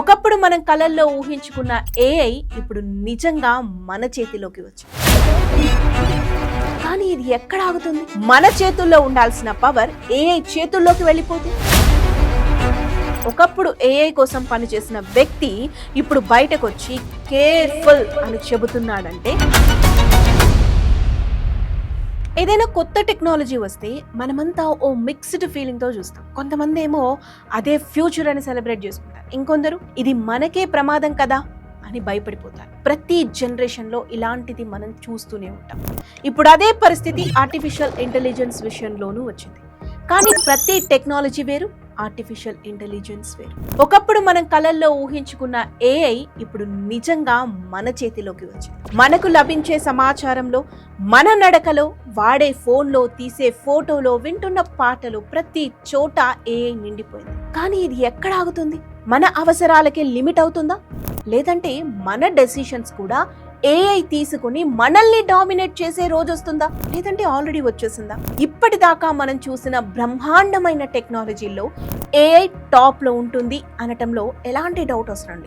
ఒకప్పుడు మనం కళల్లో ఊహించుకున్న ఏఐ ఇప్పుడు నిజంగా మన చేతిలోకి వచ్చింది. కానీ ఇది ఎక్కడ ఆగుతుంది? మన చేతుల్లో ఉండాల్సిన పవర్ ఏఐ చేతుల్లోకి వెళ్ళిపోతుంది ఒకప్పుడు ఏఐ కోసం పనిచేసిన వ్యక్తి ఇప్పుడు బయటకు వచ్చి కేర్ఫుల్ అని చెబుతున్నాడంటే ఏదైనా కొత్త టెక్నాలజీ వస్తే మనమంతా ఓ మిక్స్డ్ ఫీలింగ్తో చూస్తాం. కొంతమంది ఏమో అదే ఫ్యూచర్ అని సెలబ్రేట్ చేసుకుంటారు. ఇంకొందరు ఇది మనకే ప్రమాదం కదా అని భయపడిపోతారు. ప్రతి జనరేషన్లో ఇలాంటిది మనం చూస్తూనే ఉంటాం. ఇప్పుడు అదే పరిస్థితి ఆర్టిఫిషియల్ ఇంటెలిజెన్స్ విషయంలోనూ వచ్చింది. కానీ ప్రతి టెక్నాలజీ వేరు ఆర్టిఫిషియల్ ఇంటెలిజెన్స్ వేరు ఒకప్పుడు మనం కళల్లో ఊహించుకున్న ఏఐ ఇప్పుడు నిజంగా మన చేతిలోకి వచ్చింది. మనకు లభించే సమాచారంలో మన నడకలో వాడే ఫోన్లో తీసే ఫోటోలో వింటున్న పాటలు ప్రతి చోట ఏఐ నిండిపోయింది. కానీ ఇది ఎక్కడ ఆగుతుంది? మన అవసరాలకే లిమిట్ అవుతుందా? లేదంటే మన డెసిషన్స్ కూడా ఏఐ తీసుకుని మనల్ని డామినేట్ చేసే రోజు వస్తుందా? లేదంటే ఆల్రెడీ వచ్చేసిందా? ఇప్పటిదాకా మనం చూసిన బ్రహ్మాండమైన టెక్నాలజీలో ఏఐ టాప్లో ఉంటుంది అనటంలో ఎలాంటి డౌట్ అవసరం లేదు.